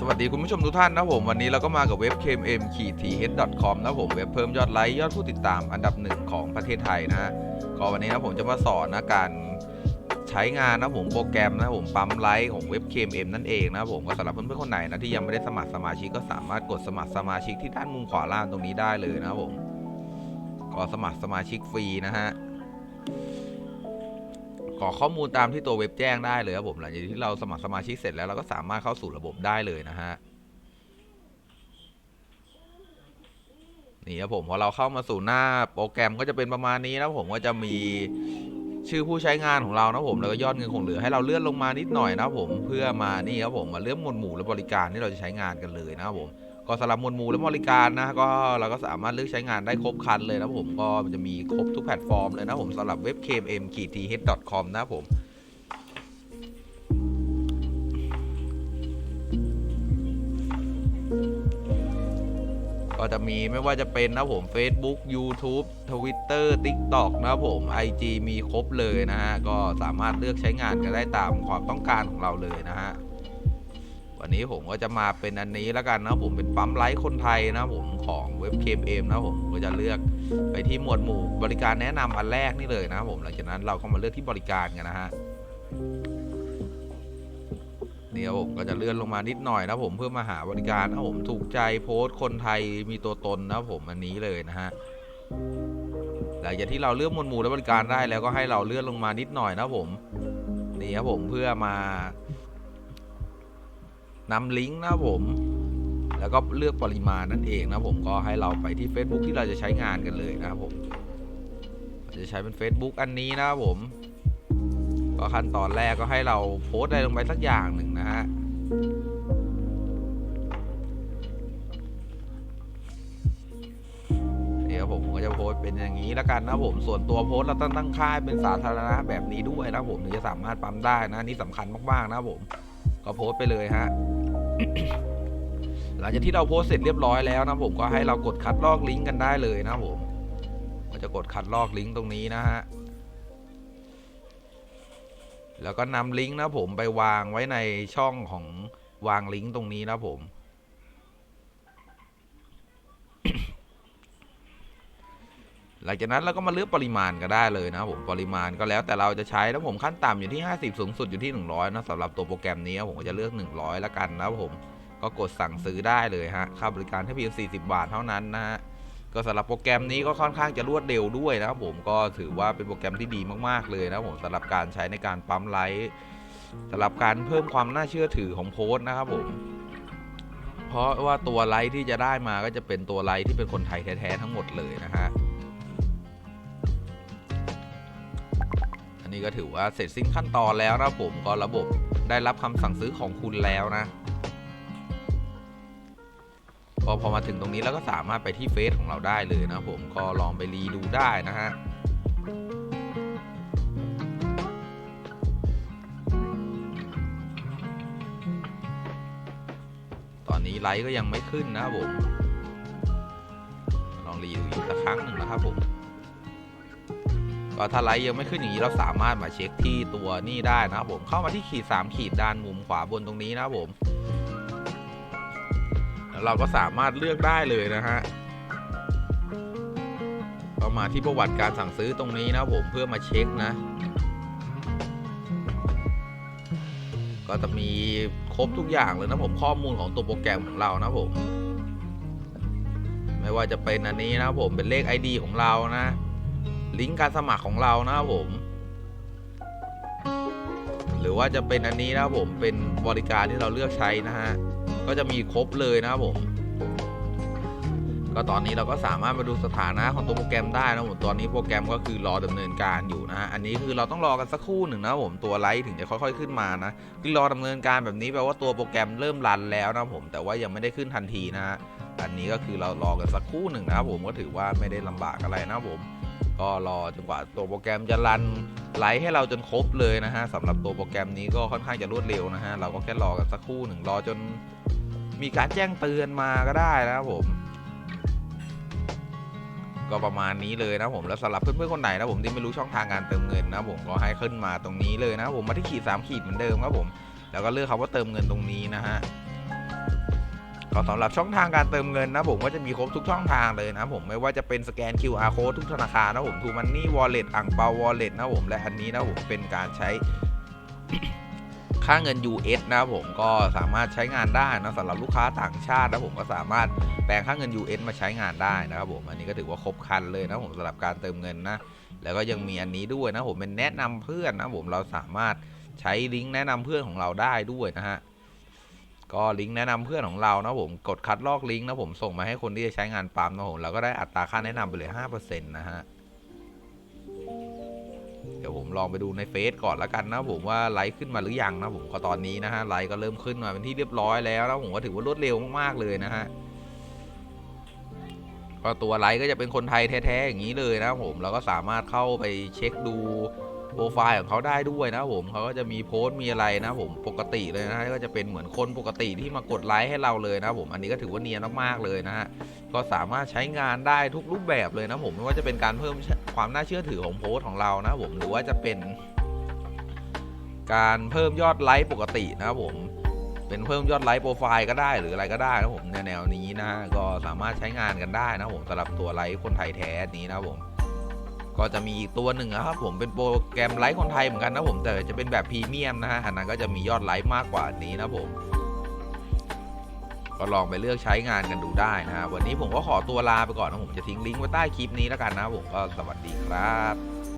สวัสดีคุณผู้ชมทุกท่านนะผม วันนี้เราก็มากับเว็บ kmm t h com นะผมเว็บเพิ่มยอดไลค์ยอดผู้ติดตามอันดับหนึ่งของประเทศไทยนะก็วันนี้นะผมจะมาสอนนะการใช้งานนะผมโปรแกรมนะผมปั๊มไลค์ของเว็บ kmm นั่นเองนะผมก็สำหรับเพื่อนๆคนไหนนะที่ยังไม่ได้สมัครสมาชิกก็สามารถกดสมัครสมาชิกที่ด้านมุมขวาล่างตรงนี้ได้เลยนะผมก็สมัครสมาชิกฟรีนะฮะ ขอข้อมูลตามที่ตัวเว็บแจ้งได้เลยครับผมหลังจากที่เราสมัครสมาชิกเสร็จแล้วเราก็สามารถเข้าสู่ระบบได้เลยนะฮะนี่ครับผมพอเราเข้ามาสู่หน้าโปรแกรมก็จะเป็นประมาณนี้นะผมก็จะมีชื่อผู้ใช้งานของเรานะผมแล้วก็ยอดเงินคงเหลือให้เราเลื่อนลงมานิดหน่อยนะผมเพื่อมานี่ครับผมมาเลื่อนหมวดหมู่และบริการที่เราจะใช้งานกันเลยนะครับผม ก็สำหรับมวดหมู่และบริการนะก็เราก็สามารถเลือกใช้งานได้ครบครันเลยนะผมก็มันจะมีครบทุกแพลตฟอร์มเลยนะผมสำหรับเว็บ kmm t h com นะผมก็จะมีไม่ว่าจะเป็นนะผม Facebook YouTube Twitter TikTok นะผม IG มีครบเลยนะฮะ ก็สามารถเลือกใช้งานกันได้ตามความต้องการของเราเลยนะฮะ วันนี้ผมก็จะมาเป็นอันนี้แล้วกันนะผมเป็นปั๊มไลค์คนไทยนะผมของเว็บ KMM นะผมก็จะเลือกไปที่หมวดหมู่บริการแนะนำอันแรกนี่เลยนะผมหลังจากนั้นเราก็มาเลือกที่บริการกันนะฮะเดี๋ยวผมก็จะเลื่อนลงมานิดหน่อยนะผมเพื่อมาหาบริการนะผมถูกใจโพสต์คนไทยมีตัวตนนะผมอันนี้เลยนะฮะหลังจากที่เราเลือกหมวดหมู่และบริการได้แล้วก็ให้เราเลื่อนลงมานิดหน่อยนะผมนี่ครับผมเพื่อมา นำลิงก์นะผม แล้วก็เลือกปริมาณนั่นเองนะผมก็ให้เราไปที่ Facebook ที่เราจะใช้งานกันเลยนะครับผมจะใช้เป็น Facebook อันนี้นะครับผมก็ขั้นตอนแรกก็ให้เราโพสต์อะไรลงไปสักอย่างหนึ่งนะฮะเดี๋ยวผมก็จะโพสต์เป็นอย่างนี้แล้วกันนะผมส่วนตัวโพสต์เราต้องตั้งค่าให้เป็นสาธารณะแบบนี้ด้วยนะผมถึงจะสามารถปั๊มได้นะนี่สำคัญมากๆนะผม ก็โพสต์ไปเลยฮะ หลังจากที่เราโพสเสร็จเรียบร้อยแล้วนะผมก็ให้เรากดคัดลอกลิงก์กันได้เลยนะผมก็จะกดคัดลอกลิงก์ตรงนี้นะฮะแล้วก็นำลิงก์นะผมไปวางไว้ในช่องของวางลิงก์ตรงนี้นะผม หลังจากนั้นเราก็มาเลือกปริมาณก็ได้เลยนะผมปริมาณก็แล้วแต่เราจะใช้แล้วผมขั้นต่ำอยู่ที่ 50 สูงสุดอยู่ที่ 100นะสำหรับตัวโปรแกรมนี้ผมก็จะเลือก 100 แล้วกันนะผมก็กดสั่งซื้อได้เลยฮะค่าบริการแค่เพียง 40 บาทเท่านั้นนะฮะก็สำหรับโปรแกรมนี้ก็ค่อนข้างจะรวดเร็วด้วยนะครับผมก็ถือว่าเป็นโปรแกรมที่ดีมากๆเลยนะผมสำหรับการใช้ในการปั๊มไลค์สำหรับการเพิ่มความน่าเชื่อถือของโพสต์นะครับผมเพราะว่าตัวไลค์ที่จะได้มาก็จะเป็นตัวไลค์ที่เป็นคนไทยแท้ๆทั้งหมดเลยนะฮะ อันนี้ก็ถือว่าเสร็จสิ้นขั้นตอนแล้วนะผมก็ระบบได้รับคำสั่งซื้อของคุณแล้วนะพอพอมาถึงตรงนี้แล้วก็สามารถไปที่เฟซของเราได้เลยนะผมก็ลองไปรีดูได้นะฮะตอนนี้ไลค์ก็ยังไม่ขึ้นนะผม ลองรีดูอีกสักครั้งหนึ่งนะครับผม ก็ถ้าไลค์ยังไม่ขึ้นอย่างนี้เราสามารถมาเช็คที่ตัวนี่ได้นะครับผมเข้ามาที่ขีด 3 ขีดด้านมุมขวาบนตรงนี้นะครับผมแล้วเราก็สามารถเลือกได้เลยนะฮะก็มาที่ประวัติการสั่งซื้อตรงนี้นะผมเพื่อมาเช็คนะ ก็จะมีครบทุกอย่างเลยนะผมข้อมูลของตัวโปรแกรมของเรานะผม ไม่ว่าจะเป็นอันนี้นะผมเป็นเลข ID ของเรานะ ลิงก์การสมัครของเรานะครับผม หรือว่าจะเป็นอันนี้นะครับผมเป็นบริการที่เราเลือกใช้นะฮะก็จะมีครบเลยนะครับผม ก็ตอนนี้เราก็สามารถมาดูสถานะของตัวโปรแกรมได้นะผมตอนนี้โปรแกรมก็คือรอดำเนินการอยู่นะฮะอันนี้คือเราต้องรอกันสักครู่หนึ่งนะผมตัวไลท์ถึงจะค่อย ๆ ขึ้นมานะคือรอดำเนินการแบบนี้แปลว่าตัวโปรแกรมเริ่มรันแล้วนะผมแต่ว่ายังไม่ได้ขึ้นทันทีนะฮะอันนี้ก็คือเรารอกันสักครู่หนึ่งนะครับผมก็ถือว่าไม่ได้ลำบากอะไรนะผม ก็รอจนกว่าตัวโปรแกรมจะรันไลฟ์ให้เราจนครบเลยนะฮะสำหรับตัวโปรแกรมนี้ก็ค่อนข้างจะรวดเร็วนะฮะเราก็แค่รอกันสักครู่หนึ่งรอจนมีการแจ้งเตือนมาก็ได้นะครับผม ก็ประมาณนี้เลยนะผมแล้วสำหรับเพื่อนๆคนไหนนะผมที่ไม่รู้ช่องทางการเติมเงินนะผมก็ให้ขึ้นมาตรงนี้เลยนะผมมาที่ขีด3ขีดเหมือนเดิมครับผม แล้วก็เลือกคำว่าเติมเงินตรงนี้นะฮะ ก็สำหรับช่องทางการเติมเงินนะผมก็จะมีครบทุกช่องทางเลยนะผมไม่ว่าจะเป็นสแกน QR code ทุกธนาคารนะผมทูมันนี่วอลเล็ตอ่งเปาวอลเล็ตนะผมและอันนี้นะผมเป็นการใช้ค่าเงิน US นะผมก็สามารถใช้งานได้นะสำหรับลูกค้าต่างชาตินะผมก็สามารถแปลงค่าเงิน US มาใช้งานได้นะครับผมอันนี้ก็ถือว่าครบครันเลยนะผมสำหรับการเติมเงินนะแล้วก็ยังมีอันนี้ด้วยนะผมเป็นแนะนำเพื่อนนะผมเราสามารถใช้ลิงก์แนะนำเพื่อนของเราได้ด้วยนะฮะ ก็ลิงก์แนะนำเพื่อนของเรานะผมกดคัดลอกลิงก์นะผมส่งมาให้คนที่จะใช้งานปั๊มนะผมเราก็ได้อัตราค่าแนะนำไปเลย5%นะฮะเดี๋ยวผมลองไปดูในเฟซก่อนแล้วกันนะผมว่าไลค์ขึ้นมาหรือยังนะผมก็ตอนนี้นะฮะไลค์ก็เริ่มขึ้นมาเป็นที่เรียบร้อยแล้วนะผมก็ถือว่ารวดเร็วมากๆเลยนะฮะก็ตัวไลค์ก็จะเป็นคนไทยแท้ๆอย่างนี้เลยนะผมเราก็สามารถเข้าไปเช็คดู โปรไฟล์ของเขาได้ด้วยนะผมเขาก็จะมีโพสต์มีอะไรนะผมปกติเลยนะก็จะเป็นเหมือนคนปกติที่มากดไลค์ให้เราเลยนะผมอันนี้ก็ถือว่าเนียนมากๆเลยนะฮะก็สามารถใช้งานได้ทุกรูปแบบเลยนะผมไม่ว่าจะเป็นการเพิ่มความน่าเชื่อถือของโพสต์ของเรานะผมหรือว่าจะเป็นการเพิ่มยอดไลค์ปกตินะครับผม เป็นเพิ่มยอดไลค์โปรไฟล์ก็ได้หรืออะไรก็ได้นะผมในแนวนี้นะฮะก็สามารถใช้งานกันได้นะผมสำหรับตัวไลค์คนไทยแท้นี้นะผม ก็จะมีอีกตัวหนึ่งนะครับผมเป็นโปรแกรมไลฟ์คนไทยเหมือนกันนะผมแต่จะเป็นแบบพรีเมียมนะฮะอันนั้นก็จะมียอดไลฟ์มากกว่านี้นะผมก็ลองไปเลือกใช้งานกันดูได้นะฮะวันนี้ผมก็ขอตัวลาไปก่อนนะผมจะทิ้งลิงก์ไว้ใต้คลิปนี้แล้วกันนะผมก็สวัสดีครับ